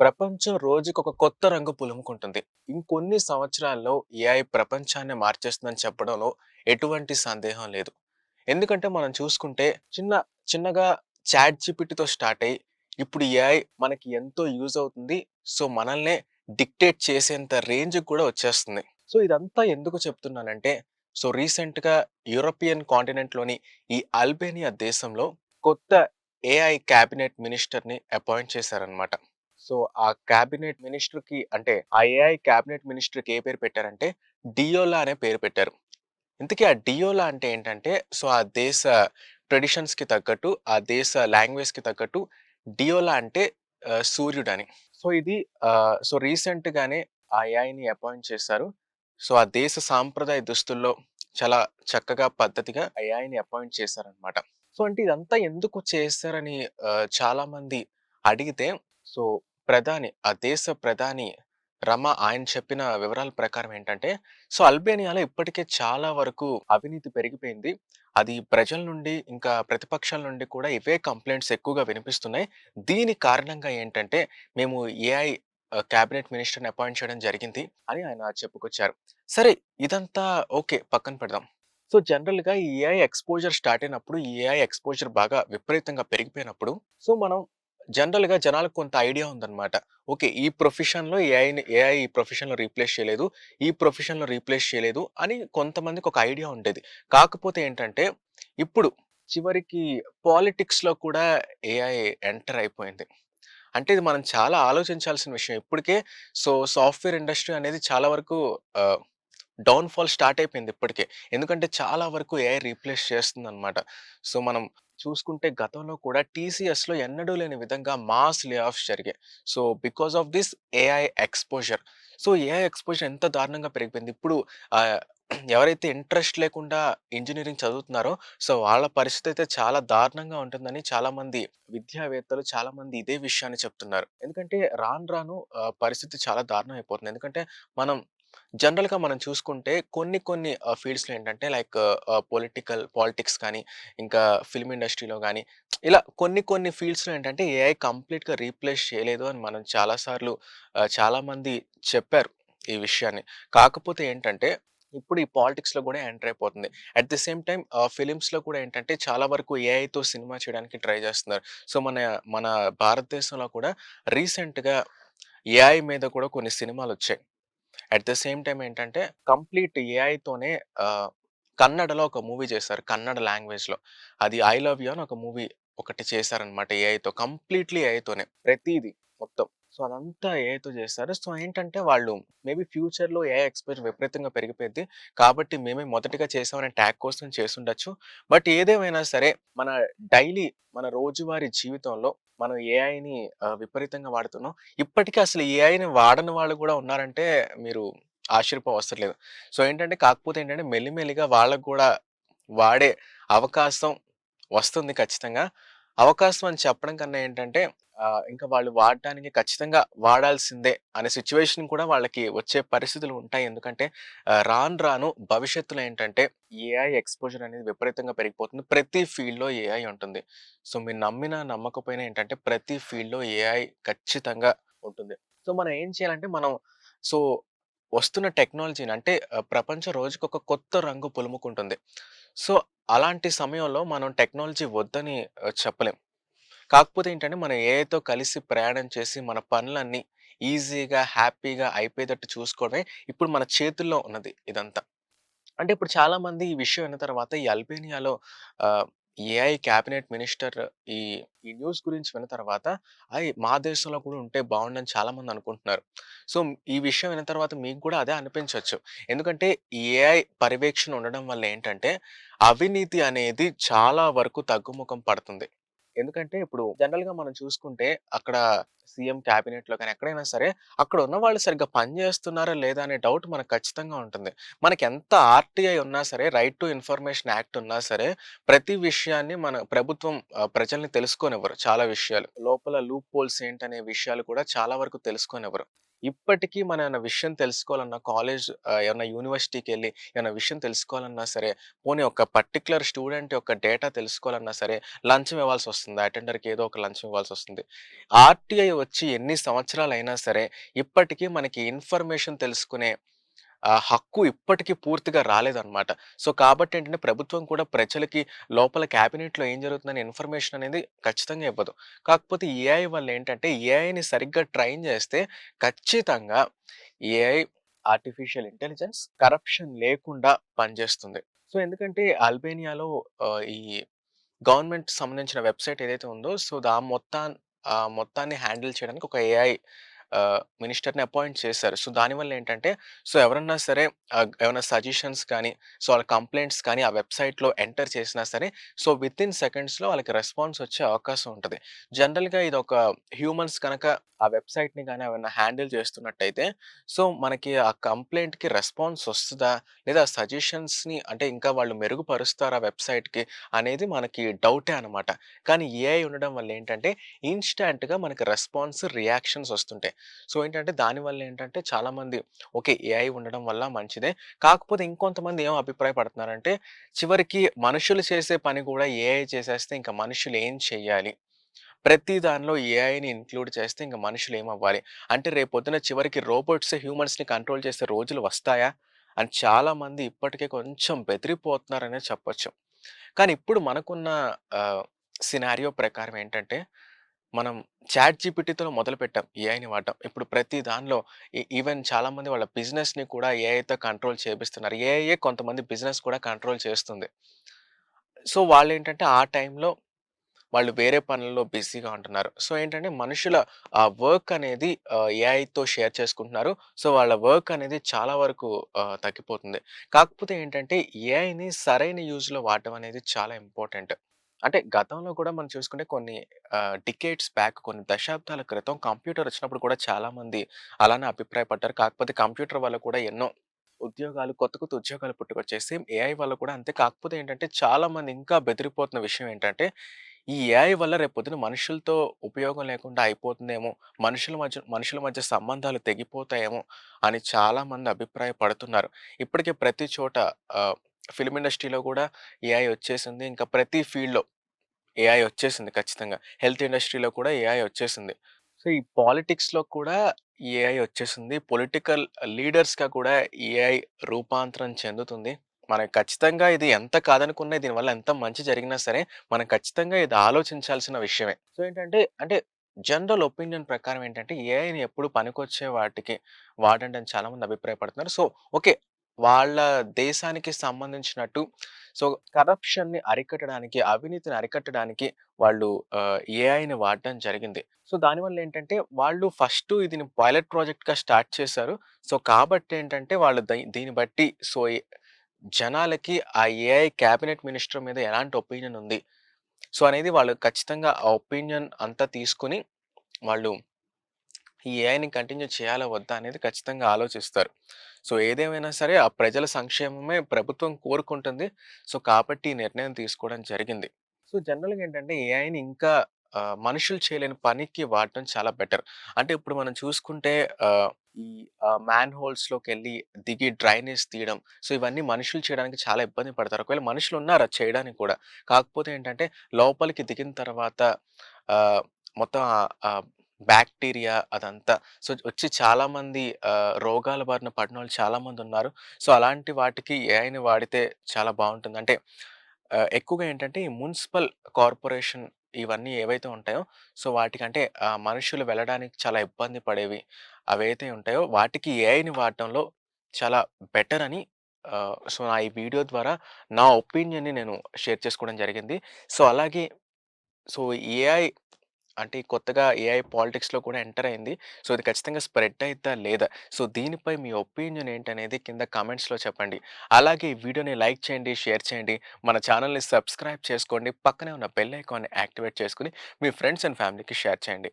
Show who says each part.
Speaker 1: ప్రపంచం రోజుకొక కొత్త రంగు పులుముకుంటుంది. ఇంకొన్ని సంవత్సరాల్లో ఏఐ ప్రపంచాన్ని మార్చేస్తుందని చెప్పడంలో ఎటువంటి సందేహం లేదు. ఎందుకంటే మనం చూసుకుంటే చిన్న చిన్నగా చాట్ జీపీటీతో స్టార్ట్ అయ్యి ఇప్పుడు ఏఐ మనకి ఎంతో యూజ్ అవుతుంది. సో మనల్నే డిక్టేట్ చేసేంత రేంజ్‌కి కూడా వచ్చేస్తుంది. సో ఇదంతా ఎందుకు చెప్తున్నానంటే సో రీసెంట్‌గా యూరోపియన్ కాంటినెంట్‌లోని ఈ అల్బేనియా దేశంలో కొత్త ఏఐ క్యాబినెట్ మినిస్టర్‌ని అపాయింట్ చేశారనమాట సో ఆ క్యాబినెట్ మినిస్టర్కి అంటే ఐఐ క్యాబినెట్ మినిస్టర్కి ఏ పేరు పెట్టారంటే డియోలా అనే పేరు పెట్టారు. ఇంతకీ ఆ డియోలా అంటే ఏంటంటే సో ఆ దేశ ట్రెడిషన్స్‌కి తగ్గట్టు, ఆ దేశ లాంగ్వేజ్‌కి తగ్గట్టు డియోలా అంటే సూర్యుడు సూర్యుడని. సో ఇది సో రీసెంట్‌గానే ఆ ఏఐని అపాయింట్ చేశారు. సో ఆ దేశ సాంప్రదాయ దుస్తుల్లో చాలా చక్కగా పద్ధతిగా ఐఐని ఏఐని అపాయింట్ చేశారనమాట. సో అంటే ఇదంతా ఎందుకు చేశారని చాలామంది అడిగితే సో ప్రధాని ఆ దేశ ప్రధాని రమ ఆయన చెప్పిన వివరాల ప్రకారం ఏంటంటే సో అల్బేనియాలో ఇప్పటికే చాలా వరకు అవినీతి పెరిగిపోయింది. అది ప్రజల నుండి ఇంకా ప్రతిపక్షాల నుండి కూడా ఇవే కంప్లైంట్స్ ఎక్కువగా వినిపిస్తున్నాయి. దీని కారణంగా ఏంటంటే మేము ఏఐ క్యాబినెట్ మినిస్టర్‌ని అపాయింట్ చేయడం జరిగింది అని ఆయన చెప్పుకొచ్చారు. సరే ఇదంతా ఓకే. పక్కన పెడదాం. సో జనరల్‌గా ఈ ఏఐ ఎక్స్‌పోజర్ స్టార్ట్ అయినప్పుడు, ఈ ఏఐ ఎక్స్‌పోజర్ బాగా విపరీతంగా పెరిగిపోయినప్పుడు సో మనం జనరల్‌గా జనాలకు కొంత ఐడియా ఉందన్నమాట. ఓకే. ఈ ప్రొఫెషన్‌లో ఏఐని ఏఐ ఈ ప్రొఫెషన్‌లో రీప్లేస్ చేయలేదు. ఈ ప్రొఫెషన్‌లో రీప్లేస్ చేయలేదు అని కొంతమందికి ఒక ఐడియా ఉండేది. కాకపోతే ఏంటంటే ఇప్పుడు చివరికి పాలిటిక్స్‌లో కూడా ఏఐ ఎంటర్ అయిపోయింది. అంటే ఇది మనం చాలా ఆలోచించాల్సిన విషయం. ఇప్పటికే సో సాఫ్ట్‌వేర్ ఇండస్ట్రీ అనేది చాలా వరకు డౌన్‌ఫాల్ స్టార్ట్ అయిపోయింది ఇప్పటికే. ఎందుకంటే చాలా వరకు ఏఐ రీప్లేస్ చేస్తుంది అనమాట సో మనం చూసుకుంటే గతంలో కూడా టీసీఎస్‌లో ఎన్నడూ లేని విధంగా మాస్ లే ఆఫ్స్ జరిగాయి. So because of this AI exposure. So AI exposure ఎంత దారుణంగా పెరిగిపోయింది. ఇప్పుడు ఎవరైతే ఇంట్రెస్ట్ లేకుండా ఇంజనీరింగ్ చదువుతున్నారో సో వాళ్ళ పరిస్థితి అయితే చాలా దారుణంగా ఉంటుందని చాలామంది విద్యావేత్తలు చాలామంది ఇదే విషయాన్ని చెప్తున్నారు. ఎందుకంటే రాను రాను పరిస్థితి చాలా దారుణం అయిపోతుంది. ఎందుకంటే మనం జనరల్‌గా మనం చూసుకుంటే కొన్ని కొన్ని ఫీల్డ్స్‌లో ఏంటంటే లైక్ పొలిటికల్ పాలిటిక్స్ కానీ, ఇంకా ఫిల్మ్ ఇండస్ట్రీలో కానీ ఇలా కొన్ని కొన్ని ఫీల్డ్స్‌లో ఏంటంటే ఏఐ కంప్లీట్‌గా రీప్లేస్ చేయలేదు అని మనం చాలా సార్లు చాలామంది చెప్పారు ఈ విషయాన్ని. కాకపోతే ఏంటంటే ఇప్పుడు ఈ పాలిటిక్స్‌లో కూడా ఎంటర్ అయిపోతుంది. అట్ ది సేమ్ టైం ఫిలిమ్స్లో ఫిల్మ్స్‌లో కూడా ఏంటంటే చాలా వరకు ఏఐతో సినిమా చేయడానికి ట్రై చేస్తున్నారు. సో మన మన భారతదేశంలో కూడా రీసెంట్‌గా ఏఐ మీద కూడా కొన్ని సినిమాలు వచ్చాయి అట్ ద సేమ్ టైం ఏంటంటే కంప్లీట్ ఏఐతోనే కన్నడలో ఒక మూవీ చేశారు. కన్నడ లాంగ్వేజ్‌లో. అది 'ఐ లవ్ యూ' అని ఒక మూవీ ఒకటి చేశారనమాట ఏఐతో. కంప్లీట్‌లీ ఏఐతోనే. ప్రతిదీ మొత్తం. సో అదంతా ఏఐతో చేస్తారు సో ఏంటంటే వాళ్ళు మేబీ ఫ్యూచర్‌లో ఏఐ ఎక్స్‌పోజర్ విపరీతంగా పెరిగిపోయింది కాబట్టి మేమే మొదటిగా చేసామనే ట్యాగ్ కోసం చేసుండొచ్చు. బట్ ఏదేమైనా సరే మన డైలీ మన రోజువారీ జీవితంలో మనం ఏఐని విపరీతంగా వాడుతున్నాం. ఇప్పటికి అసలు ఏఐని వాడని వాళ్ళు కూడా ఉన్నారంటే మీరు ఆశ్చర్యపోవసరం లేదు. సో ఏంటంటే కాకపోతే ఏంటంటే మెల్లిమెల్లిగా వాళ్ళకు కూడా వాడే అవకాశం వస్తుంది ఖచ్చితంగా. అవకాశం అని చెప్పడం కన్నా ఏంటంటే ఇంకా వాళ్ళు వాడటానికి ఖచ్చితంగా వాడాల్సిందే అనే సిచ్యువేషన్ కూడా వాళ్ళకి వచ్చే పరిస్థితులు ఉంటాయి. ఎందుకంటే రాను రాను భవిష్యత్తులో ఏంటంటే ఏఐ ఎక్స్‌పోజర్ అనేది విపరీతంగా పెరిగిపోతుంది. ప్రతి ఫీల్డ్‌లో ఏఐ ఉంటుంది. సో మీరు నమ్మినా నమ్మకపోయినా ఏంటంటే ప్రతి ఫీల్డ్‌లో ఏఐ ఖచ్చితంగా ఉంటుంది. సో మనం ఏం చేయాలంటే మనం సో వస్తున్న టెక్నాలజీని అంటే ప్రపంచం రోజుకి రోజుకొక కొత్త రంగు పులుముకుంటుంది. సో అలాంటి సమయంలో మనం టెక్నాలజీ వద్దని చెప్పలేం. కాకపోతే ఏంటంటే మనం ఏఐతో కలిసి ప్రయాణం చేసి మన పనులన్నీ ఈజీగా, హ్యాపీగా అయిపోయేటట్టు చూసుకోవడమే ఇప్పుడు మన చేతుల్లో ఉన్నది ఇదంతా. అంటే ఇప్పుడు చాలామంది ఈ విషయం అయిన తర్వాత ఈ అల్బేనియాలో ఏఐ క్యాబినెట్ మినిస్టర్ ఈ ఈ న్యూస్ గురించి విన్న తర్వాత అది మా దేశంలో కూడా ఉంటే బాగుండని చాలామంది అనుకుంటున్నారు. సో ఈ విషయం విన్న తర్వాత మీకు కూడా అదే అనిపించవచ్చు ఎందుకంటే ఏఐ పర్యవేక్షణ ఉండడం వల్ల ఏంటంటే అవినీతి అనేది చాలా వరకు తగ్గుముఖం పడుతుంది. ఎందుకంటే ఇప్పుడు జనరల్‌గా మనం చూసుకుంటే అక్కడ సీఎం క్యాబినెట్‌లో కానీ ఎక్కడైనా సరే అక్కడ ఉన్న వాళ్ళు సరిగ్గా పనిచేస్తున్నారా లేదా అనే డౌట్ మనకు ఖచ్చితంగా ఉంటుంది. మనకి ఎంత ఆర్‌టీఐ ఉన్నా సరే, రైట్ టు ఇన్ఫర్మేషన్ యాక్ట్ ఉన్నా సరే, ప్రతి విషయాన్ని మన ప్రభుత్వం ప్రజల్ని తెలుసుకోనివ్వరు చాలా విషయాలు. లోపల లూప్ పోల్స్ ఏంటనే విషయాలు కూడా చాలా వరకు తెలుసుకోనివ్వరు. ఇప్పటికీ మనం ఏమైనా విషయం తెలుసుకోవాలన్నా కాలేజ్ ఏమైనా యూనివర్సిటీకి వెళ్ళి ఏమైనా విషయం తెలుసుకోవాలన్నా సరే, పోనీ ఒక పర్టిక్యులర్ స్టూడెంట్ యొక్క డేటా తెలుసుకోవాలన్నా సరే, లంచం ఇవ్వాల్సి వస్తుంది అటెండర్‌కి ఏదో ఒక లంచం ఇవ్వాల్సి వస్తుంది ఆర్‌టీఐ వచ్చి ఎన్ని సంవత్సరాలు అయినా సరే, ఇప్పటికీ మనకి ఇన్ఫర్మేషన్ తెలుసుకునే హక్కు ఇప్పటికీ పూర్తిగా రాలేదన్నమాట. సో, కాబట్టి ఏంటంటే ప్రభుత్వం కూడా ప్రజలకి లోపల క్యాబినెట్‌లో ఏం జరుగుతుందనే ఇన్ఫర్మేషన్ అనేది ఖచ్చితంగా ఇవ్వదు. కాకపోతే ఏఐ వల్ల ఏంటంటే ఏఐని సరిగ్గా ట్రైన్ చేస్తే ఖచ్చితంగా ఏఐ ఆర్టిఫిషియల్ ఇంటెలిజెన్స్ కరప్షన్ లేకుండా పనిచేస్తుంది. సో, ఎందుకంటే అల్బేనియాలో ఈ గవర్నమెంట్ సంబంధించిన వెబ్‌సైట్ ఏదైతే ఉందో సో, దా మొత్తాన్ మొత్తాన్ని హ్యాండిల్ చేయడానికి ఒక ఏఐ మినిస్టర్‌ని అపాయింట్ చేశారు. సో, దానివల్ల ఏంటంటే సో, ఎవరన్నా సరే ఏమైనా సజెషన్స్ కానీ, సో, వాళ్ళ కంప్లైంట్స్ కానీ ఆ వెబ్‌సైట్‌లో ఎంటర్ చేసినా సరే, సో, విత్ ఇన్ సెకండ్స్‌లో వాళ్ళకి రెస్పాన్స్ వచ్చే అవకాశం ఉంటుంది జనరల్‌గా ఇదొక హ్యూమన్స్ కనుక ఆ వెబ్‌సైట్‌ని కానీ ఏమైనా హ్యాండిల్ చేస్తున్నట్టయితే, సో, మనకి ఆ కంప్లైంట్కి రెస్పాన్స్ వస్తుందా లేదా సజెషన్స్‌ని అంటే ఇంకా వాళ్ళు మెరుగుపరుస్తారా వెబ్‌సైట్‌కి అనేది మనకి డౌటే అనమాట. కానీ ఏఐ ఉండడం వల్ల ఏంటంటే ఇన్‌స్టాంట్‌గా మనకి రెస్పాన్స్, రియాక్షన్స్ వస్తుంటాయి. సో, ఏంటంటే దానివల్ల ఏంటంటే చాలామంది ఓకే. ఏఐ ఉండడం వల్ల మంచిదే. కాకపోతే ఇంకొంతమంది ఏం అభిప్రాయపడుతున్నారంటే చివరికి మనుషులు చేసే పని కూడా ఏఐ చేసేస్తే ఇంకా మనుషులు ఏం చెయ్యాలి? ప్రతి దానిలో ఏఐని ఇంక్లూడ్ చేస్తే ఇంకా మనుషులు ఏమవ్వాలి? అంటే రేపొద్దున చివరికి రోబోట్స్ హ్యూమన్స్‌ని కంట్రోల్ చేసే రోజులు వస్తాయా? అని చాలామంది ఇప్పటికే కొంచెం బెదిరిపోతున్నారనే చెప్పొచ్చు. కానీ ఇప్పుడు మనకున్న సినారియో ప్రకారం ఏంటంటే, మనం చాట్ జీపీటీతో మొదలుపెట్టాం ఏఐని వాడటం ఇప్పుడు ప్రతి దానిలో ఈవెన్ చాలామంది వాళ్ళ బిజినెస్‌ని కూడా ఏఐతో కంట్రోల్ చేపిస్తున్నారు. ఏఐఏ కొంతమంది బిజినెస్ కూడా కంట్రోల్ చేస్తుంది. సో, వాళ్ళు ఏంటంటే ఆ టైంలో వాళ్ళు వేరే పనుల్లో బిజీగా ఉంటున్నారు. సో, ఏంటంటే మనుషుల ఆ వర్క్ అనేది ఏఐతో షేర్ చేసుకుంటున్నారు. సో, వాళ్ళ వర్క్ అనేది చాలా వరకు తగ్గిపోతుంది. కాకపోతే ఏంటంటే ఏఐని సరైన యూజ్‌లో వాడటం అనేది చాలా ఇంపార్టెంట్. అంటే గతంలో కూడా మనం చూసుకుంటే కొన్ని టికెట్స్ బ్యాక్ కొన్ని దశాబ్దాల క్రితం కంప్యూటర్ వచ్చినప్పుడు కూడా చాలామంది అలానే అభిప్రాయపడ్డారు. కాకపోతే కంప్యూటర్ వల్ల కూడా ఎన్నో ఉద్యోగాలు కొత్త కొత్త ఉద్యోగాలు పుట్టుకొచ్చేసి ఏఐ వల్ల కూడా అంతే. కాకపోతే ఏంటంటే చాలామంది ఇంకా బెదిరిపోతున్న విషయం ఏంటంటే, ఈ ఏఐ వల్ల రేపొద్దున మనుషులతో ఉపయోగం లేకుండా అయిపోతుందేమో, మనుషుల మధ్య మనుషుల మధ్య సంబంధాలు తెగిపోతాయేమో అని చాలామంది అభిప్రాయపడుతున్నారు. ఇప్పటికే ప్రతి చోట ఫిల్మ్ ఇండస్ట్రీలో కూడా ఏఐ వచ్చేసింది. ఇంకా ప్రతి ఫీల్డ్‌లో ఏఐ వచ్చేసింది ఖచ్చితంగా. హెల్త్ ఇండస్ట్రీలో కూడా ఏఐ వచ్చేసింది. సో, ఈ పాలిటిక్స్‌లో కూడా ఏఐ వచ్చేసింది. పొలిటికల్ లీడర్స్‌గా కూడా ఏఐ రూపాంతరం చెందుతుంది. మనకు ఖచ్చితంగా ఇది ఎంత కాదనుకున్నా దీనివల్ల ఎంత మంచి జరిగినా సరే, మనం ఖచ్చితంగా ఇది ఆలోచించాల్సిన విషయమే. సో, ఏంటంటే అంటే జనరల్ ఒపీనియన్ ప్రకారం ఏంటంటే ఏఐని ఎప్పుడు పనికొచ్చే వాటికి వాడండి అని చాలామంది అభిప్రాయపడుతున్నారు. So, okay. వాళ్ళ దేశానికి సంబంధించినట్టు సో, కరప్షన్‌ని అరికట్టడానికి, అవినీతిని అరికట్టడానికి వాళ్ళు ఏఐని వాడడం జరిగింది. సో, దానివల్ల ఏంటంటే వాళ్ళు ఫస్ట్ ఇదిని పైలట్ ప్రాజెక్ట్‌గా స్టార్ట్ చేశారు. సో, కాబట్టి ఏంటంటే వాళ్ళు దై దీన్ని బట్టి సో, జనాలకి ఆ ఏఐ క్యాబినెట్ మినిస్టర్ మీద ఎలాంటి ఒపీనియన్ ఉంది. సో, అనేది వాళ్ళు ఖచ్చితంగా ఆ ఒపీనియన్ అంతా తీసుకొని వాళ్ళు ఈ ఏఐని కంటిన్యూ చేయాలా వద్దా అనేది ఖచ్చితంగా ఆలోచిస్తారు. సో, ఏదేమైనా సరే ఆ ప్రజల సంక్షేమమే ప్రభుత్వం కోరుకుంటుంది. సో, కాబట్టి ఈ నిర్ణయం తీసుకోవడం జరిగింది. సో, జనరల్‌గా ఏంటంటే ఏఐని ఇంకా మనుషులు చేయలేని పనికి వాడటం చాలా బెటర్. అంటే ఇప్పుడు మనం చూసుకుంటే ఈ మ్యాన్ హోల్స్లోకి వెళ్ళి దిగి డ్రైనేజ్ తీయడం. సో, ఇవన్నీ మనుషులు చేయడానికి చాలా ఇబ్బంది పడతారు. ఒకవేళ మనుషులు ఉన్నారు అది చేయడానికి కూడా. కాకపోతే ఏంటంటే లోపలికి దిగిన తర్వాత మొత్తం బ్యాక్టీరియా అదంతా. సో, వచ్చి చాలామంది రోగాల బారిన పట్నోళ్ళు చాలామంది ఉన్నారు సో, అలాంటి వాటికి ఏఐని వాడితే చాలా బాగుంటుంది. అంటే ఎక్కువగా ఏంటంటే ఈ మున్సిపల్ కార్పొరేషన్ ఇవన్నీ ఏవైతే ఉంటాయో సో, వాటికంటే మనుషులు వెళ్ళడానికి చాలా ఇబ్బంది పడేవి అవైతే ఉంటాయో వాటికి ఏఐని వాడటంలో చాలా బెటర్ అని సో, నా ఈ వీడియో ద్వారా నా ఒపీనియన్‌ని నేను షేర్ చేసుకోవడం జరిగింది. సో, అలాగే సో, ఏఐ అంటే కొత్తగా ఏఐ పాలిటిక్స్‌లో కూడా ఎంటర్ అయింది. సో, ఇది ఖచ్చితంగా స్ప్రెడ్ అయిద్దా లేదా? సో, దీనిపై మీ ఒపీనియన్ ఏంటనేది కింద కామెంట్స్‌లో చెప్పండి. అలాగే ఈ వీడియోని లైక్ చేయండి, షేర్ చేయండి. మన ఛానల్‌ని సబ్స్క్రైబ్ చేసుకోండి. పక్కనే ఉన్న బెల్ ఐకాన్‌ని యాక్టివేట్ చేసుకొని మీ ఫ్రెండ్స్ అండ్ ఫ్యామిలీకి షేర్ చేయండి.